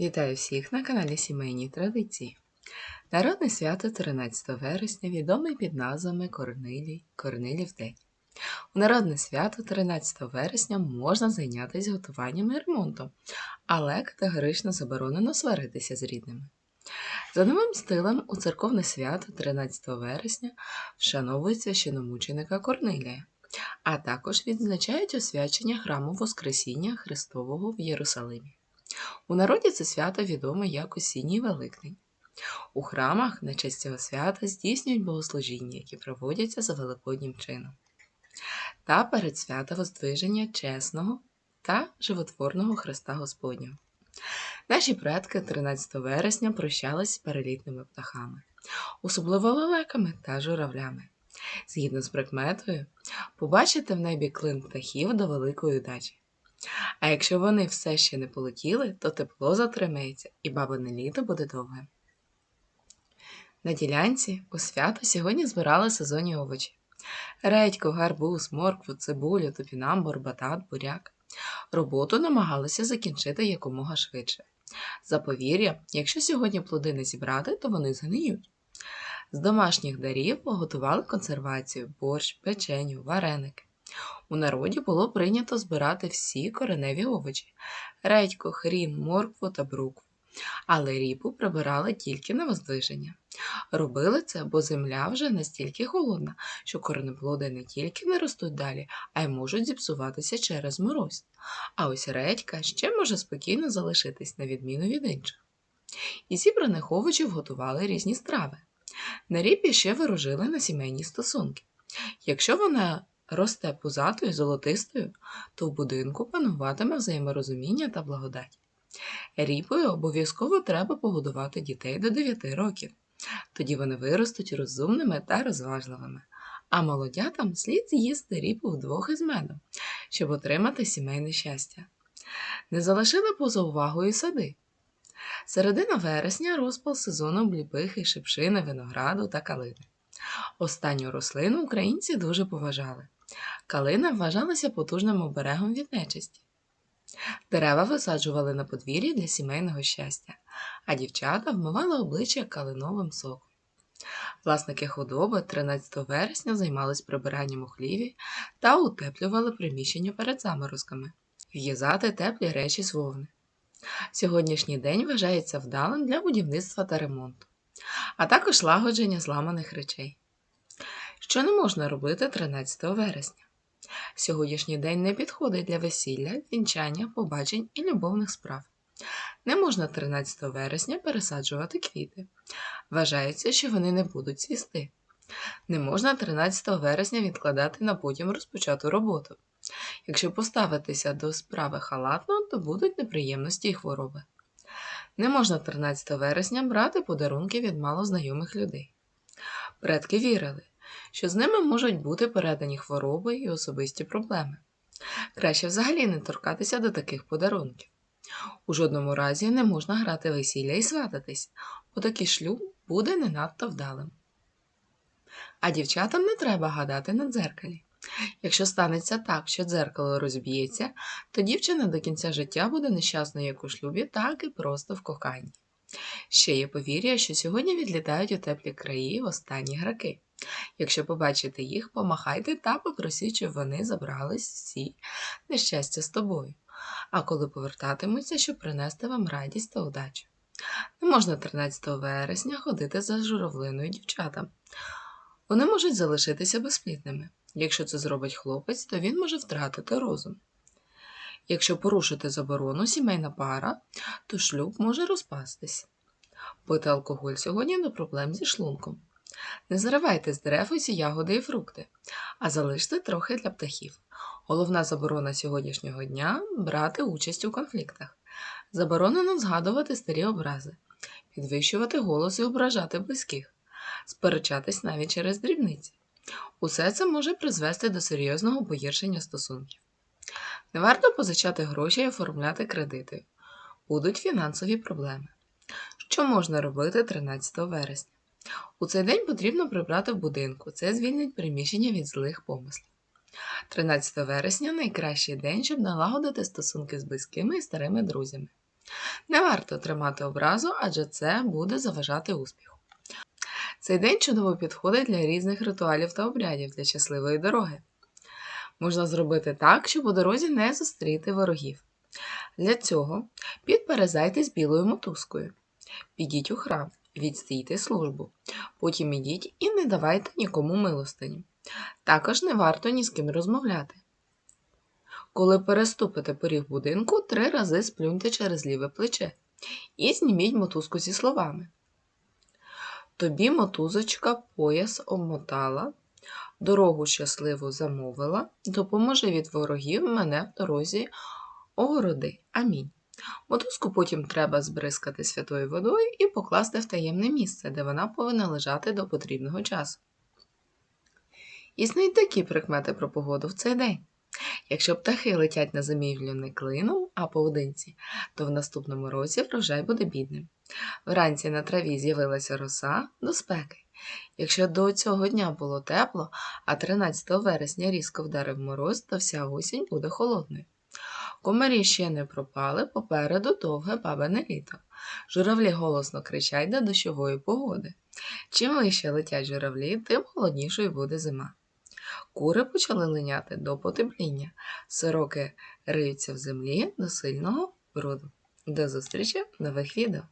Вітаю всіх на каналі Сімейні Традиції. Народне свято 13 вересня відоме під назвами Корнилій Корнилів День. У народне свято 13 вересня можна зайнятися готуванням і ремонтом, але категорично заборонено сваритися з рідними. За новим стилем у церковне свято 13 вересня вшановують священомученика Корнилія, а також відзначають освячення храму Воскресіння Христового в Єрусалимі. У народі це свято відоме як осінній Великдень. У храмах на честь цього свята здійснюють богослужіння, які проводяться за великоднім чином. Та перед свята Воздвиження чесного та животворного Христа Господнього. Наші предки 13 вересня прощались з перелітними птахами, особливо лелеками та журавлями. Згідно з прикметою, побачити в небі клин птахів до великої удачі. А якщо вони все ще не полетіли, то тепло затримається і бабине літо буде довгим. На ділянці у свято сьогодні збирали сезонні овочі: редьку, гарбуз, моркву, цибулю, топінамбур, батат, буряк. Роботу намагалися закінчити якомога швидше. За повір'я, якщо сьогодні плоди не зібрати, то вони згниють. З домашніх дарів поготували консервацію, борщ, печеню, вареники. У народі було прийнято збирати всі кореневі овочі редьку, хрін, моркву та брукву. Але ріпу прибирали тільки на воздвиження. Робили це, бо земля вже настільки холодна, що коренеплоди не тільки не ростуть далі, а й можуть зіпсуватися через мороз. А ось редька ще може спокійно залишитись на відміну від інших. Із зібраних овочів готували різні страви. На ріпі ще ворожили на сімейні стосунки. Якщо вона росте пузатою золотистою, то в будинку пануватиме взаєморозуміння та благодать. Ріпою обов'язково треба погодувати дітей до 9 років. Тоді вони виростуть розумними та розважливими, а молодятам слід з'їсти ріпу вдвох із медом, щоб отримати сімейне щастя. Не залишили поза увагою сади. Середина вересня розпал сезону бліпихи, шипшини, винограду та калини. Останню рослину українці дуже поважали. Калина вважалася потужним оберегом від нечисті. Дерева висаджували на подвір'ї для сімейного щастя, а дівчата вмивали обличчя калиновим соком. Власники худоби 13 вересня займались прибиранням у хліві та утеплювали приміщення перед заморозками, в'язати теплі речі з вовни. Сьогоднішній день вважається вдалим для будівництва та ремонту, а також лагодження зламаних речей. Що не можна робити 13 вересня? Сьогоднішній день не підходить для весілля, вінчання, побачень і любовних справ. Не можна 13 вересня пересаджувати квіти. Вважається, що вони не будуть цвісти. Не можна 13 вересня відкладати на потім розпочату роботу. Якщо поставитися до справи халатно, то будуть неприємності і хвороби. Не можна 13 вересня брати подарунки від малознайомих людей. Предки вірили, що з ними можуть бути передані хвороби і особисті проблеми. Краще взагалі не торкатися до таких подарунків. У жодному разі не можна грати весілля і свататись, бо такий шлюб буде не надто вдалим. А дівчатам не треба гадати на дзеркалі. Якщо станеться так, що дзеркало розб'ється, то дівчина до кінця життя буде нещасною як у шлюбі, так і просто в коханні. Ще є повір'я, що сьогодні відлітають у теплі краї останні граки. Якщо побачите їх, помахайте та попросіть, щоб вони забрались всі нещастя з тобою, а коли повертатимуться, щоб принести вам радість та удачу. Не можна 13 вересня ходити за журавлиною дівчатам. Вони можуть залишитися безплідними. Якщо це зробить хлопець, то він може втратити розум. Якщо порушити заборону сімейна пара, то шлюб може розпастись. Пити алкоголь сьогодні до проблем зі шлунком. Не заривайте з дерев усі ягоди і фрукти, а залиште трохи для птахів. Головна заборона сьогоднішнього дня брати участь у конфліктах. Заборонено згадувати старі образи, підвищувати голос і ображати близьких, сперечатись навіть через дрібниці. Усе це може призвести до серйозного погіршення стосунків. Не варто позичати гроші і оформляти кредити. Будуть фінансові проблеми. Що можна робити 13 вересня? У цей день потрібно прибрати в будинку, це звільнить приміщення від злих помислів. 13 вересня найкращий день, щоб налагодити стосунки з близькими і старими друзями. Не варто тримати образу, адже це буде заважати успіху. Цей день чудово підходить для різних ритуалів та обрядів для щасливої дороги. Можна зробити так, щоб у дорозі не зустріти ворогів. Для цього підперезайтесь білою мотузкою. Підіть у храм, відстійте службу. Потім ідіть і не давайте нікому милостині. Також не варто ні з ким розмовляти. Коли переступите поріг будинку, три рази сплюньте через ліве плече і зніміть мотузку зі словами. Тобі мотузочка пояс обмотала, дорогу щасливо замовила, допоможи від ворогів мене в дорозі огороди. Амінь. Мотузку потім треба збризкати святою водою і покласти в таємне місце, де вона повинна лежати до потрібного часу. Існують такі прикмети про погоду в цей день. Якщо птахи летять на зимівлю не клином, а поодинці, то в наступному році врожай буде бідним. Вранці на траві з'явилася роса до спеки. Якщо до цього дня було тепло, а 13 вересня різко вдарив мороз, то вся осінь буде холодною. Комарі ще не пропали, попереду довге бабине літо. Журавлі голосно кричать до дощової погоди. Чим вище летять журавлі, тим холоднішою буде зима. Кури почали линяти до потепління, сороки риються в землі до сильного бруду. До зустрічі в нових відео!